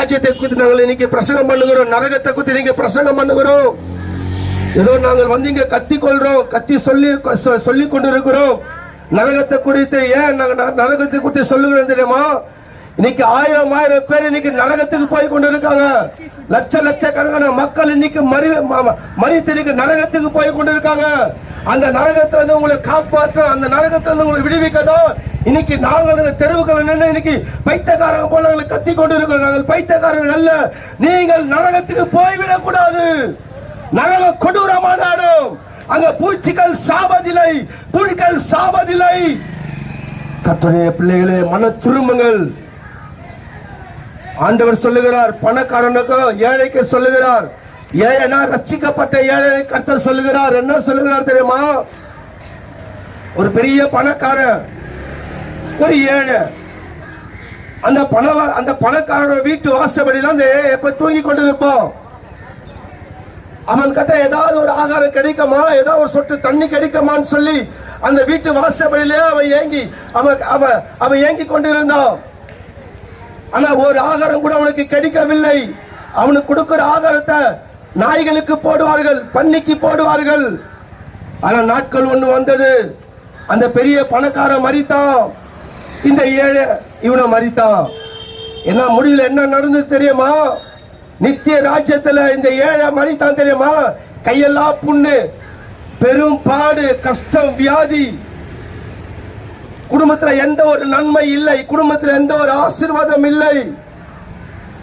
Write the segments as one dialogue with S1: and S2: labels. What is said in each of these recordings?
S1: ராஜ்யத்தை குறித்து நாங்கள் இன்னைக்கு பிரசங்கம் பண்ணுகிறோம் நரகத்தை குறித்து நீங்க பிரசங்கம் பண்ணுகிறோம். ஏதோ நாங்கள் வந்து இங்க கத்தி கொள்றோம் கத்தி சொல்லி சொல்லி கொண்டிருக்கிறோம். நரகத்தை குறித்து ஏன் நாங்கள் நரகத்தை குறித்து சொல்லுகிறோம் தெரியுமா? இன்னைக்கு ஆயிரம் ஆயிரம் பேர் இன்னைக்கு நரகத்துக்கு போய் கொண்டு இருக்காங்க லட்ச லட்சக்கணக்கான மக்கள் இன்னைக்கு மறி ம- மறித்து நரகத்துக்கு போய் கொண்டு இருக்காங்க அந்த நரகத்துல வந்து உங்களை காப்பாற்ற அந்த நரகத்துல இருந்து உங்களை விடுவிக்கதோ இன்னைக்கு நாங்கள் இந்த தெருவுகள் இன்னைக்கு பைத்தியக்காரங்க போல எங்களை கத்தி கொண்டு இருக்கிறோம் நாங்கள் பைத்தியக்காரர்கள் அல்ல. நீங்கள் நரகத்துக்கு போய்விடக் கூடாது நரக கொடூரமான இடம் அங்க பூச்சிகள் சாவதில்லை. புழுக்கள் சாவதில்லை. கர்த்தருடைய பிள்ளைகளே மன திரும்புங்கள். ஆண்டவர் சொல்லுகிறார் பணக்காரனுக்கும் ஏழைக்கு சொல்லுகிறார். ஏழைனா ரட்சிக்கப்பட்ட ஏழை கர்த்தர் சொல்லுகிறார். என்ன சொல்லுகிறார் தெரியுமா? ஒரு பெரிய பணக்காரன். ஏழு. அந்த பண அந்த பணக்காரனோட வீட்டு வாசப்படியில் அந்த எப்ப தூங்கி கொண்டு இருப்போம் அவன் கிட்ட ஏதாவது ஒரு ஆகாரம் கிடைக்குமா? ஏதாவது ஒரு சொட்டு தண்ணி கிடைக்குமான்னு சொல்லி அந்த வீட்டு வாசப்படியிலே அவன் ஏங்கி அவன் அவன் அவன் ஏங்கி கொண்டிருந்தான். ஆனா ஒரு ஆகாரம் கூட அவனுக்கு கிடைக்கவில்லை. அவனுக்கு கொடுக்கிற ஆகாரத்தை நாய்களுக்கு போடுவார்கள் பன்னிக்கு போடுவார்கள். ஆனா நாட்கள் ஒன்று வந்தது. அந்த பெரிய பணக்காரன் மறித்தான் இந்த ஏழை இவனை மறித்தான். என்ன முடிவில் என்ன நடந்தது தெரியுமா? நித்திய ராஜ்யத்துல இந்த ஏழை மறித்தான் தெரியுமா? கையெல்லாம் புண்ணு பெரும் பாடு கஷ்டம் வியாதி. குடும்பத்துல எந்த ஒரு நன்மை இல்லை குடும்பத்துல எந்த ஒரு ஆசீர்வாதம் இல்லை.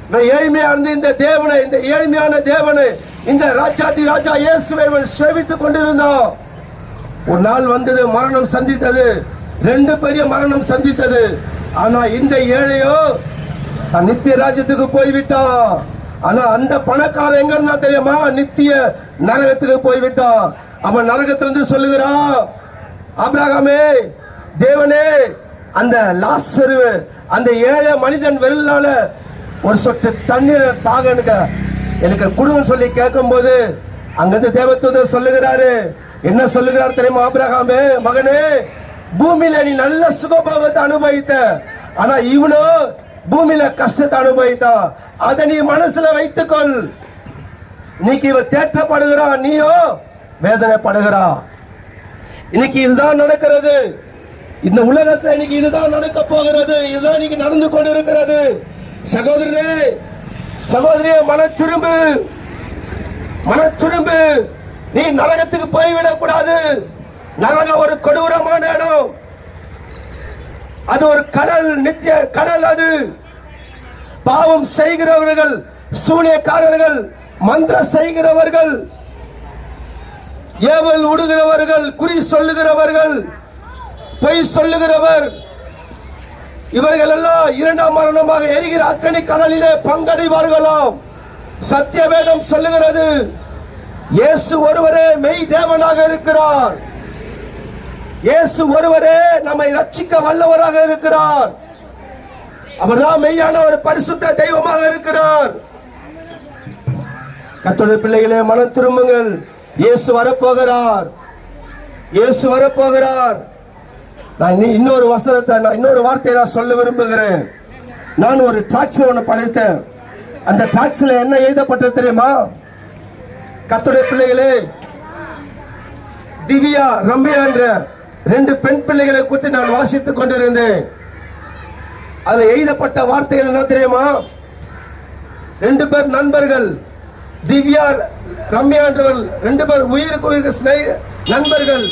S1: இந்த ஏழ்மையா இருந்து இந்த தேவனை இந்த ஏழ்மையான தேவனை இந்த ராஜாதி ராஜா இயேசுவை இவன் சேவித்துக் கொண்டிருந்தான். ஒரு நாள் வந்தது மரணம் சந்தித்தது. ரெண்டு பெரிய மரணம் சந்தித்தது. ஆனா இந்த ஏழையோ நித்திய ராஜ்யத்துக்கு போய்விட்டான். ஆனா அந்த பணக்காரன் எங்க இருந்தா தெரியுமா? நித்திய நரகத்துக்கு போய்விட்டான். அவன் நரகத்திலிருந்து சொல்லுகிறான் அப்ராகமே தேவனே அந்த லாசரு அந்த ஏழை மனிதன் வெள்ளால ஒரு சொட்டு தண்ணீரை தாக எனக்கு எனக்கு குடும்பம் சொல்லி கேட்கும் போது அங்கிருந்து தேவத்துவ சொல்லுகிறாரு. என்ன சொல்லுகிறார் தெரியுமா ஆபிரகாமே மகனே பூமியில நீ நல்ல சுகபோகத்தை அனுபவித்த. ஆனா இவனோ பூமியில கஷ்டத்தை அனுபவித்தான் அதை நீ மனசுல வைத்துக்கொள். இன்னைக்கு இவன் தேற்றப்படுகிறான் நீயோ வேதனைப்படுகிறா இன்னைக்கு இதுதான் நடக்கிறது. இந்த உலகத்துல இன்னைக்கு இதுதான் நடக்க போகிறது. இதுதான் இன்னைக்கு நடந்து கொண்டிருக்கிறது. சகோதரனே சகோதரிய மன திரும்பு. மன திரும்பு. நீ நரகத்துக்கு போய்விடக் கூடாது. நரகம் ஒரு கொடூரமான இடம். அது ஒரு கடல் நித்திய கடல் அது. பாவம் செய்கிறவர்கள் சூனியக்காரர்கள் மந்திர செய்கிறவர்கள் ஏவல் உடுகிறவர்கள் குறி சொல்லுகிறவர்கள் பொய் சொல்லுகிறவர். இவர்கள் எல்லாம் இரண்டாம் மரணமாக எரிகிற அக்கனி கடலிலே பங்கடைவார்களாம். சத்திய வேதம் சொல்லுகிறது இயேசு ஒருவரே மெய் தேவனாக இருக்கிறார். இயேசு ஒருவரே நம்மை ரட்சிக்க வல்லவராக இருக்கிறார். அவர்தான் மெய்யான ஒரு பரிசுத்த தெய்வமாக இருக்கிறார். கத்தோட பிள்ளைகளே மன திரும்புங்கள். இயேசு வரப்போகிறார். இயேசு வரப்போகிறார். நான் இன்னொரு வசனத்தை நான் இன்னொரு வார்த்தையை நான் சொல்ல விரும்புகிறேன். நான் ஒரு டாக்ஸி ஒன்று படைத்தேன். அந்த டாக்ஸில் என்ன எழுதப்பட்டது தெரியுமா? கத்துடைய பிள்ளைகளே திவ்யா ரம்யா என்ற ரெண்டு பெண் பிள்ளைகளை குறித்து நான் வாசித்துக் கொண்டிருந்தேன். அதுல எழுதப்பட்ட வார்த்தைகள் என்ன தெரியுமா? ரெண்டு பேர் நண்பர்கள் திவ்யா ரம்யா ரெண்டு பேர் உயிருக்கு உயிருக்கு நண்பர்கள்.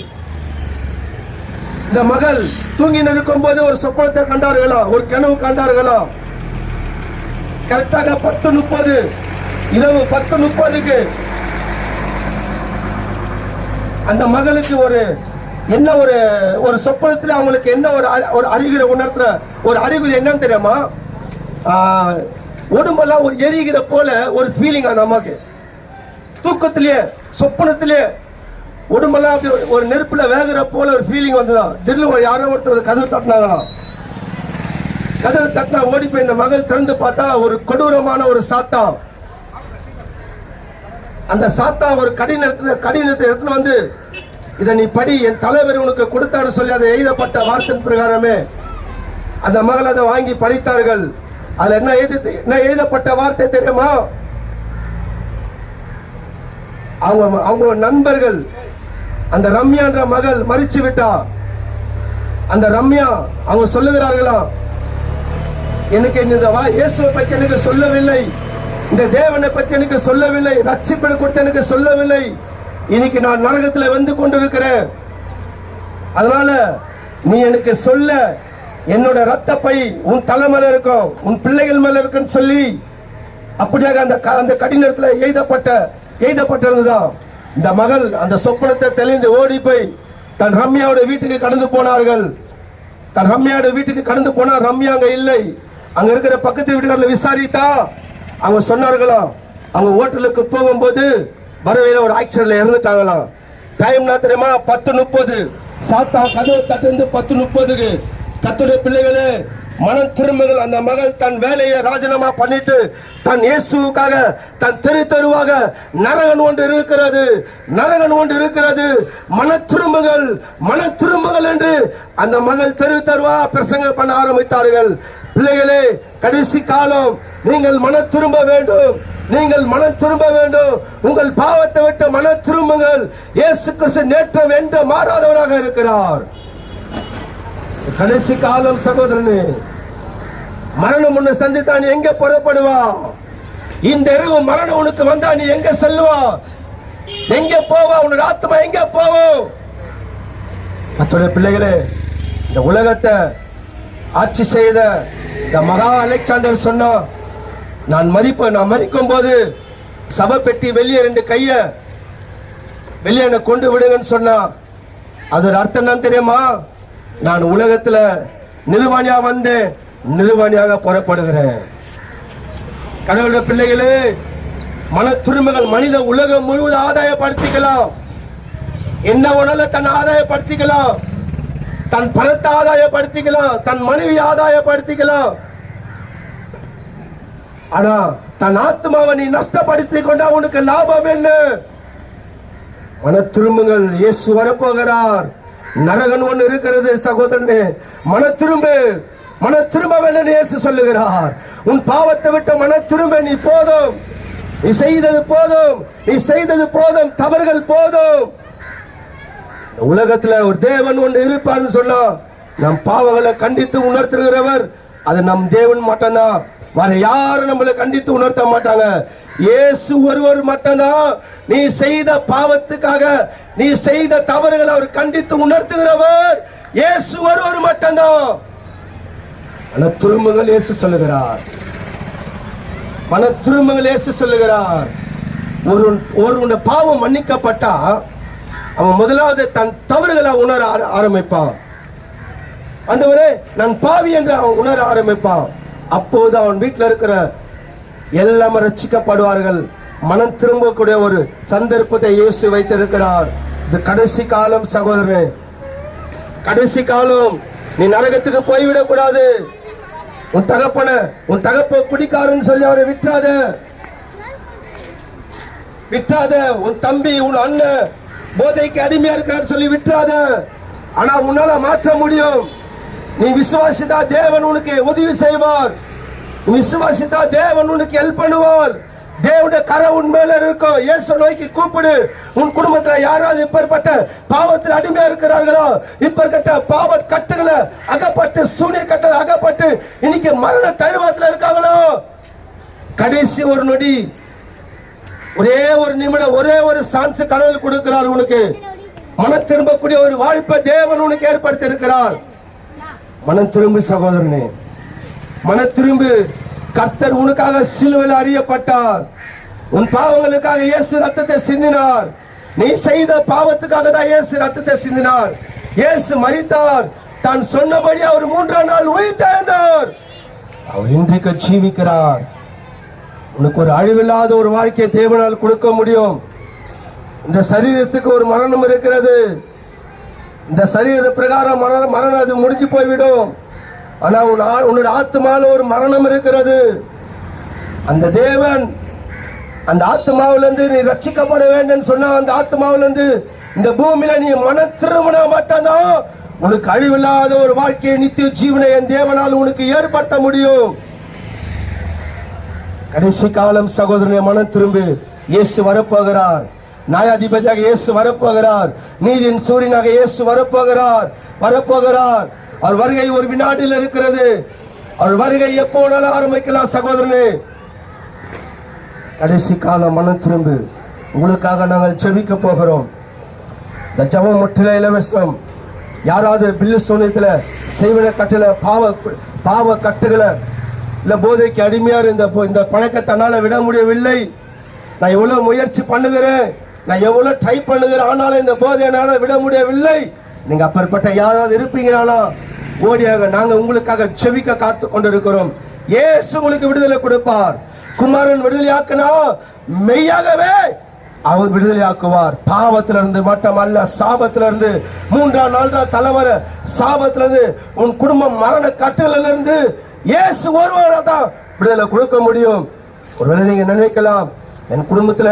S1: இந்த மகள் தூங்கி நிற்கும் போது ஒரு சொப்பனத்தை கண்டார்களா? ஒரு கிணவு கண்டார்களா? கரெக்டாக பத்து முப்பது இரவு பத்து முப்பதுக்கு அந்த மகளுக்கு ஒரு என்ன ஒரு ஒரு சொப்பனத்தில் அவங்களுக்கு என்ன ஒரு ஒரு அறிகுறி உணர்த்துற ஒரு அறிகுறி என்னன்னு தெரியுமா? உடம்பெல்லாம் ஒரு எரிகிற போல ஒரு ஃபீலிங் அந்த அம்மாக்கு. தூக்கத்திலேயே சொப்பனத்திலே உடம்பெல்லாம் அப்படி ஒரு- நெருப்பில் நெருப்புல வேகிற போல ஒரு ஃபீலிங் வந்துதான் திடீர்னு ஒரு யாரோ ஒருத்தர் கதவு தட்டினாங்களாம். கதவு தட்டினா ஓடி போய் இந்த மகள் திறந்து பார்த்தா ஒரு கொடூரமான ஒரு சாத்தான். அந்த சாத்தா ஒரு கடினத்தை கடினத்தை எடுத்துன்னு வந்து இதை நீ படி என் தலைவர் உனக்கு கொடுத்தாரு சொல்லி அதை எழுதப்பட்ட வார்த்தையின் பிரகாரமே. அந்த மகள் அதை வாங்கி படித்தார்கள். அதுல என்ன எழுதி என்ன எழுதப்பட்ட வார்த்தை தெரியுமா? அவங்க அவங்க நண்பர்கள் அந்த ரம்யான்ற மகள் மறிச்சு விட்டா. அந்த ரம்யா அவங்க சொல்லுகிறார்களாம் எனக்கு இந்த வா இயேசுவை பத்தி எனக்கு சொல்லவில்லை. இந்த தேவனை பத்தி எனக்கு சொல்லவில்லை. ரட்சிப்பை கொடுத்து எனக்கு சொல்லவில்லை. இன்னைக்கு நான் நரகத்தில் வந்து கொண்டிருக்கிறேன். அதனால நீ எனக்கு சொல்ல என்னோட ரத்த பை உன் தலை மேல இருக்கும் உன் பிள்ளைகள் மேல இருக்குன்னு சொல்லி அப்படியாக அந்த க- அந்த கடினத்தில் எழுதப்பட்ட எழுதப்பட்டிருந்துதான் இந்த மகள் அந்த சொப்பனத்தை தெளிந்து ஓடி போய் தன் ரம்யாவோட வீட்டுக்கு கடந்து போனார்கள். தன் ரம்யாவோட வீட்டுக்கு கடந்து போனா ரம்யா அங்க இல்லை. அங்க இருக்கிற பக்கத்து வீட்டுக்காரல விசாரித்தா அவங்க சொன்னார்களாம். அவங்க ஹோட்டலுக்கு போகும்போது வரவையில் ஒரு ஆக்சிடென்ட்ல இறந்துட்டாங்களாம். டைம்னா தெரியுமா? பத்து முப்பது. சாத்தா கதவு தட்டு பத்து முப்பதுக்கு. கத்துடைய பிள்ளைகளே மனம் திரும்புகள் அந்த மகள் தன் வேலையை ராஜினாமா பண்ணிட்டு தன் இயேசுவுக்காக தன் தெரு தெருவாக நரகன் ஒன்று இருக்கிறது நரகன் ஒன்று இருக்கிறது. மன திரும்புகள் மன திரும்புகள் என்று அந்த மகள் தெரு தெருவா பிரசங்க பண்ண ஆரம்பித்தார்கள். பிள்ளைகளே கடைசி காலம் நீங்கள் மன திரும்ப வேண்டும். நீங்கள் மனம் திரும்ப வேண்டும். உங்கள் பாவத்தை விட்டு மன திரும்புங்கள். இயேசு கிறிஸ்து நேற்றம் என்று மாறாதவராக இருக்கிறார். கடைசி காலம் சகோதரனே மரணம் உன்னை சந்தித்தா நீ எங்க புறப்படுவா? இந்த இரவு மரணம் உனக்கு வந்தா நீ எங்க செல்லுவா? எங்க போவா? உன்னோட ஆத்மா எங்க போவோம் அத்துடைய பிள்ளைகளே இந்த உலகத்தை ஆட்சி செய்த இந்த மகா அலெக்சாண்டர் சொன்னா நான் மறிப்பேன். நான் மறிக்கும் போது சபை பெட்டி வெளியே ரெண்டு கைய வெளியே என்ன கொண்டு விடுங்கன்னு சொன்னா அது ஒரு அர்த்தம் தான் தெரியுமா? நான் உலகத்தில் நிர்வாணியா வந்து நிறுவனியாக புறப்படுகிறேன். கடவுளுடைய பிள்ளைகளே மன துரும்புகள் மனித உலகம் முழுவதும் ஆதாயப்படுத்திக்கலாம். என்ன வேணாலும் தன் ஆதாயப்படுத்திக்கலாம்? தன் பணத்தை ஆதாயப்படுத்திக்கலாம் தன் மனைவி ஆதாயப்படுத்திக்கலாம். ஆனா தன் ஆத்மாவை நீ நஷ்டப்படுத்தி கொண்டா உனக்கு லாபம் என்ன? மன திரும்புங்கள் இயேசு வரப்போகிறார். நரகன் ஒன்று இருக்கிறது சகோதரனே. மன திரும்ப மன திரும்ப வேண்டும் இயேசு சொல்லுகிறார். உன் பாவத்தை விட்டு மன திரும்ப நீ போதும். நீ செய்தது போதும். நீ செய்தது போதும். தவறுகள் போதும். உலகத்துல ஒரு தேவன் ஒன்று இருப்பார்னு சொன்னா நம் பாவங்களை கண்டித்து உணர்த்துகிறவர் அது நம் தேவன் மட்டும்தான். வேற யாரும் நம்மளை கண்டித்து உணர்த்த மாட்டாங்க? இயேசு ஒருவர் மட்டும்தான். நீ செய்த பாவத்துக்காக நீ செய்த தவறுகளை அவர் கண்டித்து உணர்த்துகிறவர். இயேசு ஒருவர் மட்டும்தான். மன திரும்புகள் இயேசு சொல்லுகிறார். மன திரும்புகள் இயேசு சொல்லுகிறார். ஒரு ஒருவனுடைய பாவம் மன்னிக்கப்பட்டா அவன் முதலாவது தன் தவறுகளை உணர ஆரம்பிப்பான். ஆண்டவரே நான் பாவி என்று அவன் உணர ஆரம்பிப்பான். அப்போது அவன் வீட்டில் இருக்கிற எல்லாம் ரட்சிக்கப்படுவார்கள். மனம் திரும்பக்கூடிய ஒரு சந்தர்ப்பத்தை இயேசு வைத்திருக்கிறார். இது கடைசி காலம் சகோதரனே கடைசி காலம். நீ நரகத்துக்கு போய்விடக் கூடாது உன் தகப்பன உன் தகப்ப குடிக்காரன்னு சொல்லி அவரை விட்டுறாத விட்டாத உன் தம்பி உன் அண்ணன் போதைக்கு அடிமையா இருக்கிறார் சொல்லி விட்டுறாத ஆனா உன்னால மாற்ற முடியும். நீ விசுவாசித்தா தேவன் உனக்கு உதவி செய்வார். நீ விசுவாசித்தா தேவன் உனக்கு ஹெல்ப் பண்ணுவார். தேவனுடைய கரை உன் மேல இருக்கும். இயேசு நோக்கி கூப்பிடு. உன் குடும்பத்துல யாராவது இப்பேற்பட்ட பாவத்தில் அடிமையா இருக்கிறார்களோ இப்பேற்பட்ட பாவ கட்டுகளை அகப்பட்டு சூனிய கட்டளை அகப்பட்டு இன்னைக்கு மரண தழுவத்துல இருக்காங்களோ? கடைசி ஒரு நொடி. ஒரே ஒரு நிமிடம் ஒரே ஒரு சான்ஸ் கடவுள் கொடுக்கிறார் உனக்கு. மனம் திரும்பக்கூடிய ஒரு வாய்ப்பை தேவன் உனக்கு ஏற்படுத்தி இருக்கிறார் மனம் திரும்பு சகோதரனே. மன திரும்பு கர்த்தர் உனக்காக சிலுவையில் அறியப்பட்டார். உன் பாவங்களுக்காக இயேசு ரத்தத்தை சிந்தினார். நீ செய்த பாவத்துக்காக தான் இயேசு ரத்தத்தை சிந்தினார். இயேசு மறித்தார் தான் சொன்னபடி அவர் மூன்றாம் நாள் உயிர்த்தெழுந்தார் அவர் இன்றைக்கு ஜீவிக்கிறார். உனக்கு ஒரு அழிவில்லாத ஒரு வாழ்க்கையை தேவனால் கொடுக்க முடியும். இந்த சரீரத்துக்கு ஒரு மரணம் இருக்கிறது. இந்த சரீர பிரகாரம் மரணம் மரணம் அது முடிஞ்சு போய்விடும். ஆனா உன் ஆ- உன்னோட ஆத்மால ஒரு மரணம் இருக்கிறது. அந்த தேவன் அந்த ஆத்மாவிலிருந்து நீ ரட்சிக்கப்பட வேண்டும் சொன்னா அந்த ஆத்மாவிலிருந்து இந்த பூமியில நீ மன திருமண மட்டும்தான் உனக்கு அழிவில்லாத ஒரு வாழ்க்கையை நித்திய ஜீவனை என் தேவனால் உனக்கு ஏற்படுத்த முடியும். கடைசி காலம் சகோதரனை மனம் திரும்பு. இயேசு வரப்போகிறார். நியாயாதிபதியாக இயேசு வரப்போகிறார் நீதியின் சூரியனாக இயேசு வரப்போகிறார் வரப்போகிறார் அவர் வருகை ஒரு வினாடியில் இருக்கிறது அவர் வருகை எப்போ வேணாலும் ஆரம்பிக்கலாம் சகோதரனே கடைசி காலம் மனம் திரும்பு உங்களுக்காக நாங்கள் செவிக்க போகிறோம் இந்த ஜபம் முற்றில இலவசம் யாராவது பில்லு சோனியத்துல செய்வன கட்டில பாவ பாவ கட்டுகளை இல்லை போதைக்கு அடிமையாக இருந்த போ- இந்த பழக்கத்தனால விட முடியவில்லை. நான் எவ்வளவு முயற்சி பண்ணுகிறேன். நான் எவ்வளவு ட்ரை பண்ணுகிறேன் ஆனாலும் இந்த போதை என்னால் விட முடியவில்லை. நீங்க அப்பாற்பட்ட யாராவது இருப்பீங்கனாலா ஓடியாக நாங்க உங்களுக்காக செவிக்க காத்து கொண்டிருக்கிறோம். ஏசு உங்களுக்கு விடுதலை கொடுப்பார். குமாரன் விடுதலையாக்குனா மெய்யாகவே அவர் விடுதலையாக்குவார். பாவத்திலிருந்து மட்டுமல்ல சாபத்திலிருந்து மூன்றாம் நான்காம் தலைவர சாபத்திலிருந்து உன் குடும்பம் மரண கட்டளிலிருந்து இருந்து இயேசு ஒருவரை தான் விடுதலை கொடுக்க முடியும். ஒருவேளை நீங்க நினைக்கலாம் என் குடும்பத்துல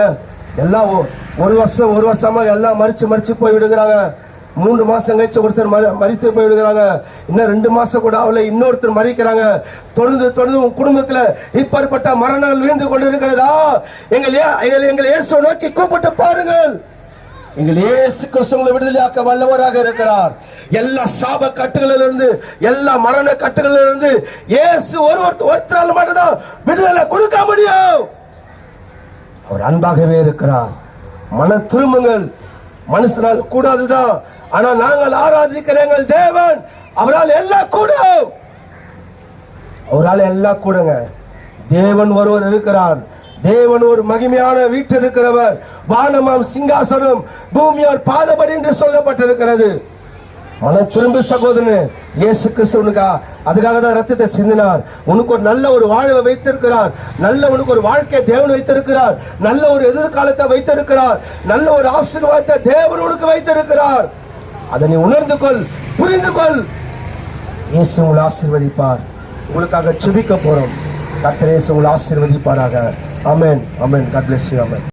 S1: எல்லாம் ஒ- ஒரு வருஷம் ஒரு வருஷமா எல்லாம் மறிச்சு மறிச்சு போய் விடுகிறாங்க. மூன்று மாசம் கழிச்சு ஒருத்தர் மரி- மறித்து போய் விடுகிறாங்க. இன்னும் ரெண்டு மாசம் கூட அவளை இன்னொருத்தர் மறிக்கிறாங்க. தொடர்ந்து தொடர்ந்து உன் குடும்பத்துல இப்பேற்பட்ட மரணங்கள் வீழ்ந்து கொண்டு இருக்கிறதா எங்கள் எங்கள் இயேசு நோக்கி கூப்பிட்டு பாருங்கள். எங்கள் இயேசு கிறிஸ்துவங்களை விடுதலையாக்க வல்லவராக இருக்கிறார். எல்லா சாப கட்டுகளிலிருந்து எல்லா மரண கட்டுகளிலிருந்து இயேசு ஒருவர் ஒருத்தரால் மட்டும்தான் விடுதலை கொடுக்க முடியும். அவர் அன்பாகவே இருக்கிறார். மன திரும்புங்கள். மனுஷனால் கூடாதுதான். ஆனா நாங்கள் ஆராதிக்கிற எங்கள் தேவன். அவரால் எல்லாம் கூடும். அவரால் எல்லாம் கூடுங்க. தேவன் ஒருவர் இருக்கிறார். தேவன் ஒரு மகிமையான வீட்டில் இருக்கிறவர். வானமாம் சிங்காசனம் பூமியார் பாதபடி என்று சொல்லப்பட்டிருக்கிறது. ஆனா திரும்பு சகோதரனு இயேசு கிறிஸ்துவனுக்கா அதுக்காக தான் ரத்தத்தை சிந்தினார். உனக்கு ஒரு நல்ல ஒரு வாழ்வை வைத்திருக்கிறார். நல்ல உனக்கு ஒரு வாழ்க்கையை தேவன் வைத்திருக்கிறார். நல்ல ஒரு எதிர்காலத்தை வைத்திருக்கிறார். நல்ல ஒரு ஆசீர்வாதத்தை தேவன் உனக்கு வைத்திருக்கிறார். அதை நீ உணர்ந்து கொள் புரிந்து கொள். இயேசு உங்களை ஆசீர்வதிப்பார். உங்களுக்காக செபிக்க போறோம். கர்த்தர் இயேசு உங்களை ஆசீர்வதிப்பாராக. Amen amen God bless you